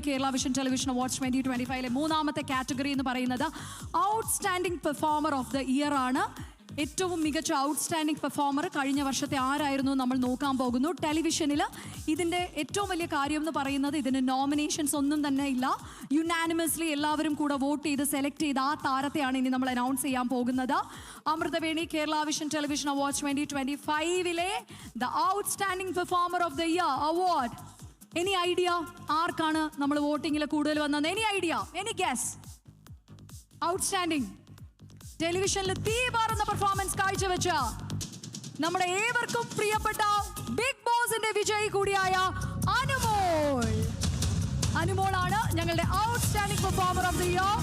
Amrithaveni Kerala vision television awards twenty twenty ഫൈവിലെ മൂന്നാമത്തെ category എന്ന് പറയുന്നത് outstanding performer of the year ആണ്. ഏറ്റവും മികച്ച ഔട്ട്സ്റ്റാൻഡിംഗ് പെർഫോമർ കഴിഞ്ഞ വർഷത്തെ ആരായിരുന്നു നമ്മൾ നോക്കാൻ പോകുന്നു. ടെലിവിഷനിൽ ഇതിന്റെ ഏറ്റവും വലിയ കാര്യം എന്ന് പറയുന്നത് ഇതിന് നോമിനേഷൻസ് ഒന്നും തന്നെ ഇല്ല. യുനാനിമസ്ലി എല്ലാവരും കൂടെ വോട്ട് ചെയ്ത് സെലക്ട് ചെയ്ത് ആ താരത്തെയാണ് ഇനി നമ്മൾ അനൗൺസ് ചെയ്യാൻ പോകുന്നത്. Amrithaveni Kerala vision television award twenty twenty ഫൈവിലെ the outstanding performer of the year award any idea ആർക്കാണ് നമ്മൾ വോട്ടിങ്ങിൽ കൂടുതൽ വന്നത്? Any idea any guess outstanding ടെലിവിഷനിൽ തീ പാറുന്ന പെർഫോമൻസ് കാഴ്ചവെച്ച നമ്മുടെ ഏവർക്കും പ്രിയപ്പെട്ട ബിഗ് ബോസിന്റെ വിജയി കൂടിയായ അനുമോൾ. അനുമോളാണ് ഞങ്ങളുടെ outstanding performer of the year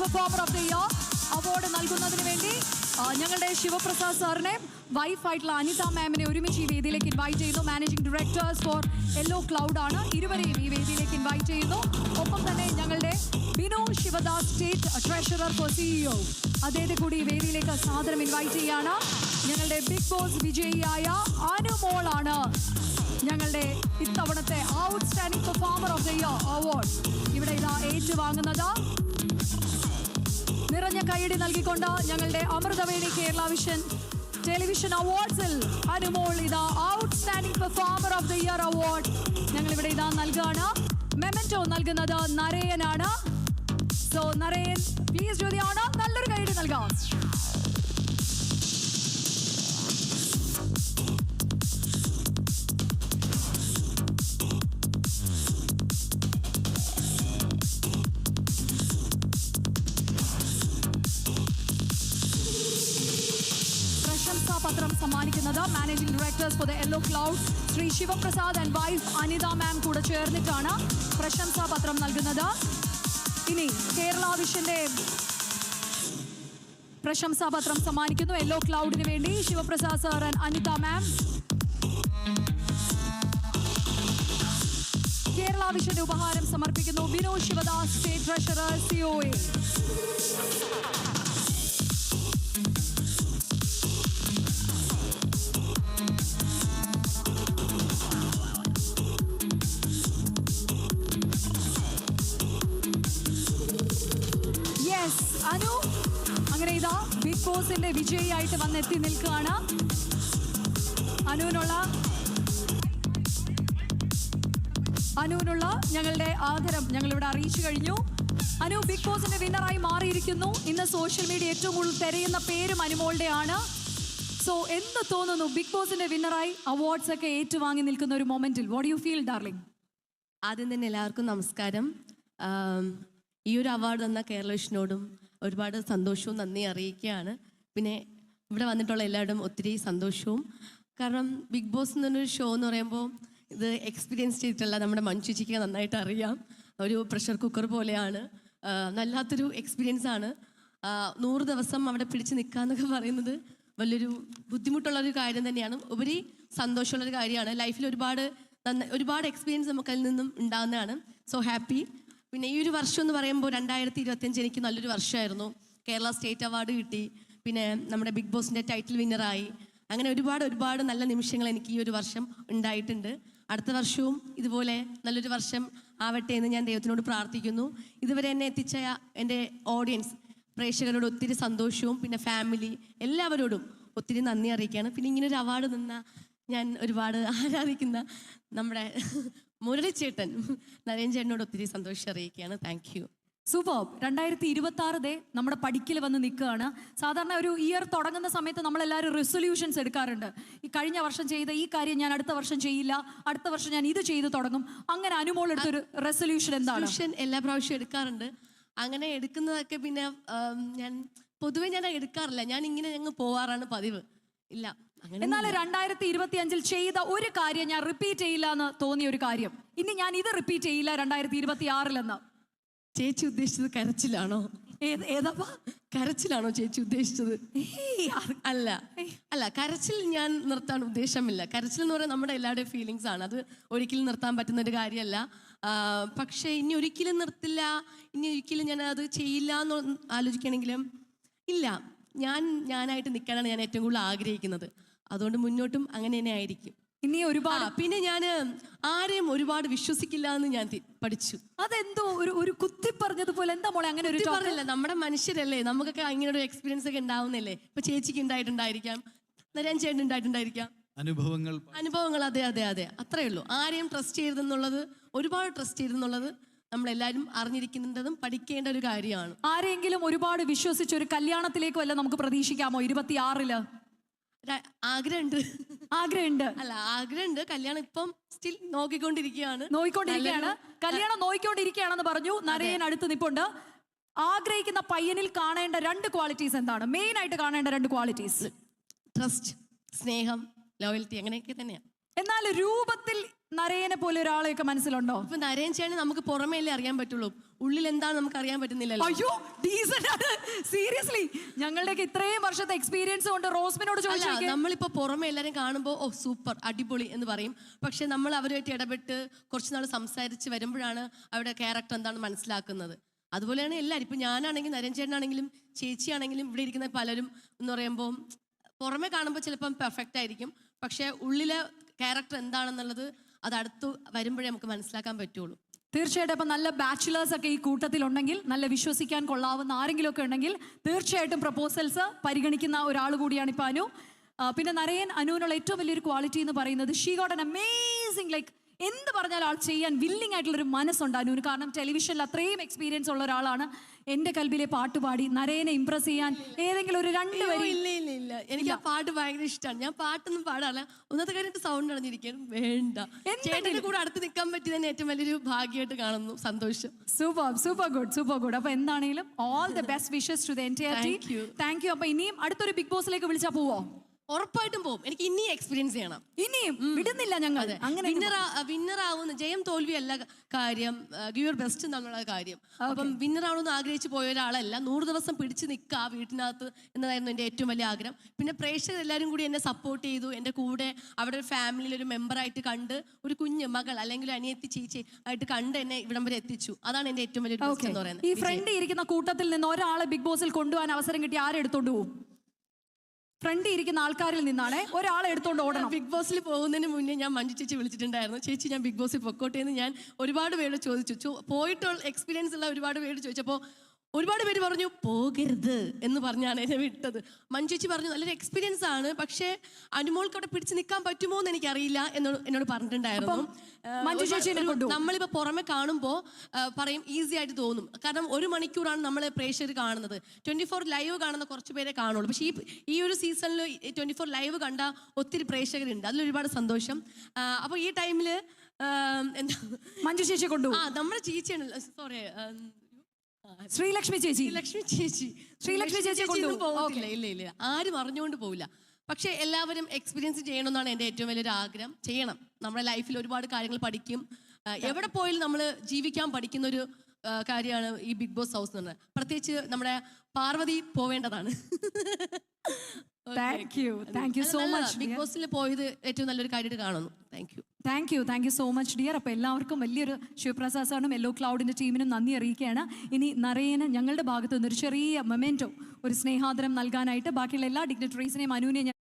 performer of the year award നൽകുന്നതിന് വേണ്ടി ഞങ്ങളുടെ ശിവപ്രസാദ് സാറിനെ വൈഫ് ആയിട്ടുള്ള അനിത മാമിനെ ഒരുമിച്ച് ഈ വേദിയിലേക്ക് ഇൻവൈറ്റ് ചെയ്യുന്നു. Managing directors for yellow cloud ആണ്. ഇരുവരെയും ഈ വേദിയിലേക്ക് ഇൻവൈറ്റ് ചെയ്യുന്നു. ഒപ്പം തന്നെ ഞങ്ങളുടെ Binu Sivadas state treasurer for CEO അദ്ദേഹത്തെ കൂടി ഈ വേദിയിലേക്ക് സാദരം ഇൻവൈറ്റ് ചെയ്യാണ് ഞങ്ങളുടെ ബിഗ് ബോസ് വിജയിയായ അനുമോളാണ് ഞങ്ങളുടെ ഇത്തവണത്തെ outstanding performer of the year award ഇവിടെ ഇതാ ഏറ്റുവാങ്ങുന്നത്. നിറഞ്ഞ കൈയടി നൽകിക്കൊണ്ട് ഞങ്ങളുടെ അമൃതവേണി കേരള വിഷൻ ടെലിവിഷൻ അവാർഡ്സിൽ അനുമോൾ ഇതാ outstanding performer of the year award ഞങ്ങൾ ഇവിടെ ഇതാ നൽകുകയാണ് മെമെന്റോ നൽകുന്നത് നരയനാണ്. സോ നരയൻ പ്ലീസ് ജ്യോതിയാണ് നല്ലൊരു കൈയടി നൽകാം. സമ്മാനിക്കുന്നത് managing directors for the yellow cloud Shri Sivaprasad and wife Anitha ma'am കൂടെ ചേർന്നിട്ടാണ് പ്രശംസാ പത്രം നൽകുന്നത്. ഇനി കേരള വിഷന്റെ പ്രശംസാ പത്രം സമ്മാനിക്കുന്നു. യെല്ലോ ക്ലൗഡിന് വേണ്ടി Sivaprasad sir and Anitha ma'am Kerala വിഷന്റെ ഉപഹാരം സമർപ്പിക്കുന്നു. Vinod Sivadas state treasurer C O yes Anu ഇതാ ബിഗ് ബോസിന്റെ വിജയിയായിട്ട് വന്നെത്തി നിൽക്കുകയാണ്. അനുവിനുള്ള അനുവിനുള്ള ഞങ്ങളുടെ ആദരം ഞങ്ങൾ ഇവിടെ അറിയിച്ചു കഴിഞ്ഞു. അനു ബിഗ് ബോസിന്റെ വിന്നറായി മാറിയിരിക്കുന്നു. ഇന്ന് സോഷ്യൽ മീഡിയ ഏറ്റവും കൂടുതൽ തിരയുന്ന പേരും അനുമോളുടെ ആണ് സോ എന്ത് തോന്നുന്നു ബിഗ് ബോസിന്റെ വിന്നറായി അവാർഡ്സ് ഒക്കെ ഏറ്റുവാങ്ങി നിൽക്കുന്ന ഒരു മൊമെന്റിൽ വാട്ട് യു ഫീൽ ഡാർലിംഗ് ആദ്യം തന്നെ എല്ലാവർക്കും നമസ്കാരം. ഈ ഒരു അവാർഡ് തന്ന കേരള വിഷ്ണുവോടും ഒരുപാട് സന്തോഷവും നന്ദി അറിയിക്കുകയാണ്. പിന്നെ ഇവിടെ വന്നിട്ടുള്ള എല്ലാവരും ഒത്തിരി സന്തോഷവും. കാരണം ബിഗ് ബോസ് എന്നൊരു ഷോ എന്ന് പറയുമ്പോൾ ഇത് എക്സ്പീരിയൻസ് ചെയ്തിട്ടുള്ള നമ്മുടെ മൺചുച്ചിക്ക് നന്നായിട്ട് അറിയാം. ഒരു പ്രഷർ കുക്കർ പോലെയാണ്. നല്ലാത്തൊരു എക്സ്പീരിയൻസ് ആണ്. നൂറ് ദിവസം അവിടെ പിടിച്ച് നിൽക്കുക എന്നൊക്കെ പറയുന്നത് വലിയൊരു ബുദ്ധിമുട്ടുള്ള ഒരു കാര്യം തന്നെയാണ്. ഉപരി സന്തോഷമുള്ള ഒരു കാര്യമാണ് ലൈഫിൽ ഒരുപാട് ഒരുപാട് എക്സ്പീരിയൻസ് നമുക്ക് അതിൽ നിന്നും ഉണ്ടാകുന്നതാണ്. സോ ഹാപ്പി പിന്നെ ഈ ഒരു വർഷം എന്ന് പറയുമ്പോൾ രണ്ടായിരത്തി ഇരുപത്തിയഞ്ച് എനിക്ക് നല്ലൊരു വർഷമായിരുന്നു. കേരള സ്റ്റേറ്റ് അവാർഡ് കിട്ടി. പിന്നെ നമ്മുടെ ബിഗ് ബോസിന്റെ ടൈറ്റിൽ വിന്നറായി അങ്ങനെ ഒരുപാട് ഒരുപാട് നല്ല നിമിഷങ്ങൾ എനിക്ക് ഈ ഒരു വർഷം ഉണ്ടായിട്ടുണ്ട്. അടുത്ത വർഷവും ഇതുപോലെ നല്ലൊരു വർഷം ആവട്ടെ എന്ന് ഞാൻ ദൈവത്തിനോട് പ്രാർത്ഥിക്കുന്നു. ഇതുവരെ എന്നെ എത്തിച്ച എന്റെ ഓഡിയൻസ് പ്രേക്ഷകരോട് ഒത്തിരി സന്തോഷവും പിന്നെ ഫാമിലി എല്ലാവരോടും ഒത്തിരി നന്ദി അറിയിക്കുകയാണ്. പിന്നെ ഇങ്ങനൊരു അവാർഡ് നിന്ന ഞാൻ ഒരുപാട് ആരാധിക്കുന്ന നമ്മുടെ മുരളിച്ചേട്ടൻ നരേഞ്ചേട്ടനോട് ഒത്തിരി സന്തോഷം അറിയിക്കുകയാണ്. താങ്ക് യു സൂപ്പർ രണ്ടായിരത്തി ഇരുപത്തി ആറ് ദേ നമ്മുടെ പടിക്കൽ വന്ന് നിൽക്കുകയാണ്. സാധാരണ ഒരു ഇയർ തുടങ്ങുന്ന സമയത്ത് നമ്മളെല്ലാവരും റെസൊല്യൂഷൻസ് എടുക്കാറുണ്ട്. ഈ കഴിഞ്ഞ വർഷം ചെയ്ത ഈ കാര്യം ഞാൻ അടുത്ത വർഷം ചെയ്യില്ല. അടുത്ത വർഷം ഞാൻ ഇത് ചെയ്ത് തുടങ്ങും. അങ്ങനെ അനുമോൾ എടുത്തൊരു റെസൊല്യൂഷൻ എന്താണ്? എല്ലാ പ്രാവശ്യവും എടുക്കാറുണ്ട്. അങ്ങനെ എടുക്കുന്നതൊക്കെ പിന്നെ ഞാൻ പൊതുവെ ഞാൻ എടുക്കാറില്ല. ഞാൻ ഇങ്ങനെ ഞങ്ങൾ പോവാറാണ് പതിവ്. ഇല്ല. എന്നാൽ രണ്ടായിരത്തി ഇരുപത്തി അഞ്ചിൽ ചെയ്ത ഒരു കാര്യം ഞാൻ റിപ്പീറ്റ് ചെയ്യില്ല എന്ന് തോന്നിയ ഒരു കാര്യം. ഇനി ഞാൻ ഇത് റിപ്പീറ്റ് ചെയ്യില്ല രണ്ടായിരത്തി ഇരുപത്തി ആറിലെന്ന് ചേച്ചി ഉദ്ദേശിച്ചത് കരച്ചിലാണോ? ഏതാപ്പാ? കരച്ചിലാണോ ചേച്ചി ഉദ്ദേശിച്ചത്? അല്ല. അല്ല കരച്ചിൽ ഞാൻ നിർത്താൻ ഉദ്ദേശമില്ല. കരച്ചിൽ എന്ന് പറയുന്നത് നമ്മുടെ എല്ലാവരുടെയും ഫീലിങ്സ് ആണ്. അത് ഒരിക്കലും നിർത്താൻ പറ്റുന്ന ഒരു കാര്യമല്ല. പക്ഷേ ഇനി ഒരിക്കലും നിർത്തില്ല. ഇനി ഒരിക്കലും ഞാൻ അത് ചെയ്യില്ല എന്ന് ആലോചിക്കണമെങ്കിലും ഇല്ല. ഞാൻ ഞാനായിട്ട് നിൽക്കാനാണ് ഞാൻ ഏറ്റവും കൂടുതൽ ആഗ്രഹിക്കുന്നത്. അതുകൊണ്ട് മുന്നോട്ടും അങ്ങനെ തന്നെ ആയിരിക്കും. ഇനി ഒരുപാട് പിന്നെ ഞാൻ ആരെയും ഒരുപാട് വിശ്വസിക്കില്ല എന്ന് ഞാൻ പഠിച്ചു. അതെന്തോ ഒരു ഒരു കുത്തി പറഞ്ഞതുപോലെ എന്താ മോളെ അങ്ങനെ ഒരു? പറഞ്ഞില്ല നമ്മുടെ മനുഷ്യരല്ലേ നമുക്കൊക്കെ ഇങ്ങനെ ഒരു എക്സ്പീരിയൻസ് ഒക്കെ ഉണ്ടാവുന്നില്ലേ ഇപ്പൊ ചേച്ചിക്ക് ഉണ്ടായിട്ടുണ്ടായിരിക്കാം നരൻ ചേട്ടൻ ഉണ്ടായിട്ടുണ്ടായിരിക്കാം. അനുഭവങ്ങൾ അനുഭവങ്ങൾ അതെ അതെ അതെ. അത്രേ ഉള്ളൂ. ആരെയും ട്രസ്റ്റ് ചെയ്തെന്നുള്ളത് ഒരുപാട് ട്രസ്റ്റ് ചെയ്തെന്നുള്ളത് നമ്മളെല്ലാവരും അറിഞ്ഞിരിക്കുന്നതും പഠിക്കേണ്ട ഒരു കാര്യമാണ്. ആരെങ്കിലും ഒരുപാട് വിശ്വസിച്ച് ഒരു കല്യാണത്തിലേക്ക് വല്ല നമുക്ക് പ്രതീക്ഷിക്കാമോ? ഇരുപത്തിയാറിൽ. ആഗ്രഹമുണ്ട് ആഗ്രഹമുണ്ട് അല്ല ആഗ്രഹമുണ്ട് കല്യാണം ഇപ്പം സ്റ്റിൽ നോക്കിക്കൊണ്ടിരിക്കുകയാണ് നോക്കിക്കൊണ്ടിരിക്കുകയാണ് കല്യാണം നോക്കിക്കൊണ്ടിരിക്കുകയാണെന്ന് പറഞ്ഞു. നരയൻ അടുത്ത് നിപ്പുണ്ട്. ആഗ്രഹിക്കുന്ന പയ്യനിൽ കാണേണ്ട രണ്ട് ക്വാളിറ്റീസ് എന്താണ്? മെയിൻ ആയിട്ട് കാണേണ്ട രണ്ട് ക്വാളിറ്റീസ് ട്രസ്റ്റ് സ്നേഹം ലോയൽറ്റി അങ്ങനെയൊക്കെ തന്നെയാണ് എന്നാൽ രൂപത്തിൽ നരയനെ പോലെ ഒരാളെയൊക്കെ മനസ്സിലുണ്ടോ? അപ്പൊ നരേൻ ചേട്ടന് നമുക്ക് പുറമേലേ അറിയാൻ പറ്റുള്ളൂ. ഉള്ളിൽ എന്താണ് നമുക്ക് അറിയാൻ പറ്റുന്നില്ലല്ലോ. അയ്യോ ഡീസന്റ് ആണ്. സീരിയസ്ലി ഞങ്ങളുടെയൊക്കെ ഇത്രയും വർഷത്തെ എക്സ്പീരിയൻസ് കൊണ്ട് റോസ്മിനോട് അല്ല ചോദിച്ചു നമ്മളിപ്പോ പുറമെ എല്ലാരും കാണുമ്പോൾ ഓ സൂപ്പർ അടിപൊളി എന്ന് പറയും. പക്ഷെ നമ്മൾ അവരുമായിട്ട് ഇടപെട്ട് കുറച്ച് നാൾ സംസാരിച്ച് വരുമ്പോഴാണ് അവരുടെ ക്യാരക്ടർ എന്താണെന്ന് മനസ്സിലാക്കുന്നത്. അതുപോലെയാണ് എല്ലാവരും ഇപ്പൊ ഞാനാണെങ്കിലും നരൻ ചേട്ടനാണെങ്കിലും ചേച്ചിയാണെങ്കിലും ഇവിടെ ഇരിക്കുന്ന പലരും എന്ന് പറയുമ്പോൾ പുറമെ കാണുമ്പോൾ ചിലപ്പം പെർഫെക്റ്റ് ആയിരിക്കും. പക്ഷെ ഉള്ളിലെ ക്യാരക്ടർ എന്താണെന്നുള്ളത് അത് അടുത്ത് വരുമ്പോഴേ നമുക്ക് മനസ്സിലാക്കാൻ പറ്റുള്ളൂ. തീർച്ചയായിട്ടും അപ്പം നല്ല ബാച്ചിലേഴ്സ് ഒക്കെ ഈ കൂട്ടത്തിൽ ഉണ്ടെങ്കിൽ നല്ല വിശ്വസിക്കാൻ കൊള്ളാവുന്ന ആരെങ്കിലും ഒക്കെ ഉണ്ടെങ്കിൽ തീർച്ചയായിട്ടും പ്രപ്പോസൽസ് പരിഗണിക്കുന്ന ഒരാൾ കൂടിയാണ് ഇപ്പം അനു. പിന്നെ നരയൻ അനുവിനുള്ള ഏറ്റവും വലിയൊരു ക്വാളിറ്റി എന്ന് പറയുന്നത് she got an amazing like എന്ത് പറഞ്ഞാൽ ആൾ ചെയ്യാൻ വില്ലിംഗ് ആയിട്ടുള്ള ഒരു മനസ്സുണ്ട് അനുവിന് കാരണം ടെലിവിഷനിൽ അത്രയും എക്സ്പീരിയൻസ് ഉള്ള ഒരാളാണ്. എന്റെ കൽബിലെ പാട്ട് പാടി നരേനെ ഇംപ്രസ് ചെയ്യാൻ ഏതെങ്കിലും ഒരു രണ്ട് വരി ഇല്ല ഇല്ല ഇല്ല. എനിക്ക് ആ പാട്ട് ഭയങ്കര ഇഷ്ടമാണ് ഞാൻ പാട്ടൊന്നും പാടാറില്ല. ഒന്നത്തെ കാര്യം സൗണ്ട് അടഞ്ഞിരിക്കണം വേണ്ട. ചേട്ടന്റെ കൂടെ അടുത്ത് നിൽക്കാൻ പറ്റി തന്നെ ഏറ്റവും വലിയൊരു ഭാഗ്യമായിട്ട് കാണുന്നു. സന്തോഷം. Super super good super good അപ്പൊ എന്താണെങ്കിലും all the best wishes to the N T Thank you. Thank you അപ്പൊ ഇനിയും അടുത്തൊരു ബിഗ് ബോസിലേക്ക് വിളിച്ചാൽ പോവോ? ഉറപ്പായിട്ടും പോകും എനിക്ക് ഇനി എക്സ്പീരിയൻസ് ചെയ്യണം. ഇനിയും? വിടുന്നില്ല ഞങ്ങൾ. അങ്ങനെ വിന്നർ വിന്നർ ആവുന്ന ജയം തോൽവി അല്ല കാര്യം ഗിവ് യുവർ ബെസ്റ്റ് എന്നുള്ള കാര്യം. അപ്പം വിന്നർ ആവണമെന്ന് ആഗ്രഹിച്ചു പോയ ഒരാളല്ല. നൂറ് ദിവസം പിടിച്ചു നിൽക്കുക വീട്ടിനകത്ത് എന്നതായിരുന്നു എന്റെ ഏറ്റവും വലിയ ആഗ്രഹം. പിന്നെ പ്രേക്ഷകർ എല്ലാവരും കൂടി എന്നെ സപ്പോർട്ട് ചെയ്തു. എന്റെ കൂടെ അവിടെ ഒരു ഫാമിലിയിൽ ഒരു മെമ്പറായിട്ട് കണ്ട് ഒരു കുഞ്ഞ് മകൾ അല്ലെങ്കിൽ അനിയത്തി ചേച്ചി ആയിട്ട് കണ്ട് എന്നെ ഇവിടം വരെ എത്തിച്ചു. അതാണ് എന്റെ ഏറ്റവും വലിയ ഈ ഫ്രണ്ട് ഇരിക്കുന്ന കൂട്ടത്തിൽ നിന്ന് ഒരാളെ ബിഗ് ബോസിൽ കൊണ്ടുപോകാൻ അവസരം കിട്ടി ആരെടുത്തോണ്ട് പോകും ഫ്രണ്ട് ഇരിക്കുന്ന ആൾക്കാരിൽ നിന്നാണ് ഒരാളെ എടുത്തോണ്ട് ഓടണം. ബിഗ് ബോസിൽ പോകുന്നതിന് മുന്നേ ഞാൻ മഞ്ജു ചേച്ചി വിളിച്ചിട്ടുണ്ടായിരുന്നു. ചേച്ചി ഞാൻ ബിഗ് ബോസിൽ പൊക്കോട്ടെ എന്ന് ഞാൻ ഒരുപാട് പേര് ചോദിച്ചു. പോയിട്ടുള്ള എക്സ്പീരിയൻസ് ഉള്ള ഒരുപാട് പേര് ചോദിച്ചപ്പോൾ ഒരുപാട് പേര് പറഞ്ഞു പോകരുത് എന്ന് പറഞ്ഞാണ് എന്നെ വിട്ടത്. മഞ്ചേച്ചി പറഞ്ഞു നല്ലൊരു എക്സ്പീരിയൻസ് ആണ് പക്ഷേ അനുമോൾക്ക് അവിടെ പിടിച്ചു നിൽക്കാൻ പറ്റുമോ എന്ന് എനിക്കറിയില്ല എന്നോട് എന്നോട് പറഞ്ഞിട്ടുണ്ടായിരുന്നു. നമ്മളിപ്പോൾ പുറമെ കാണുമ്പോൾ പറയും ഈസി ആയിട്ട് തോന്നും. കാരണം ഒരു മണിക്കൂറാണ് നമ്മൾ പ്രേക്ഷകർ കാണുന്നത്. ട്വന്റി ഫോർ ലൈവ് കാണുന്ന കുറച്ച് പേരെ കാണുള്ളൂ. പക്ഷേ ഈ ഈ ഒരു സീസണിൽ ട്വന്റി ഫോർ ലൈവ് കണ്ട ഒത്തിരി പ്രേക്ഷകരുണ്ട്. അതിൽ ഒരുപാട് സന്തോഷം അപ്പോൾ ഈ ടൈമിൽ എന്താ മഞ്ജു ചേച്ചി കൊണ്ടുപോകും. ആ നമ്മുടെ ചേച്ചിയാണ് സോറി ശ്രീലക്ഷ്മി ചേച്ചി. ലക്ഷ്മി ചേച്ചി. ശ്രീലക്ഷ്മി ചേച്ചി. പോകത്തില്ല. ഇല്ല ഇല്ല. ആരും അറിഞ്ഞുകൊണ്ട് പോവില്ല. പക്ഷേ എല്ലാവരും എക്സ്പീരിയൻസ് ചെയ്യണമെന്നാണ് എന്റെ ഏറ്റവും വലിയൊരു ആഗ്രഹം. ചെയ്യണം. നമ്മുടെ ലൈഫിൽ ഒരുപാട് കാര്യങ്ങൾ പഠിക്കും. എവിടെ പോയാലും നമ്മൾ ജീവിക്കാൻ പഠിക്കുന്ന ഒരു കാര്യമാണ് ഈ ബിഗ് ബോസ് ഹൗസ് എന്ന് പറഞ്ഞത്. പ്രത്യേകിച്ച് നമ്മുടെ Parvathi പോവേണ്ടതാണ്. Thank you thank you so much big ബോസിൽ പോയത് ഏറ്റവും നല്ലൊരു കാര്യമായിട്ട് കാണുന്നു. Thank you thank you thank you so much dear അപ്പോൾ എല്ലാവർക്കും വലിയൊരു ശിവപ്രസാദ് സാറിനും യെല്ലോ ക്ലൗഡിന്റെ ടീമിനും നന്ദി അറിയിക്കുകയാണ്. ഇനി നരയന് ഞങ്ങളുടെ ഭാഗത്തുനിന്ന് ഒരു ചെറിയ മൊമെന്റോ ഒരു സ്നേഹാദരം നൽകാനായിട്ട് ബാക്കിയുള്ള എല്ലാ ഡിഗ്നറ്ററീസിനെയും അനുവിനെയും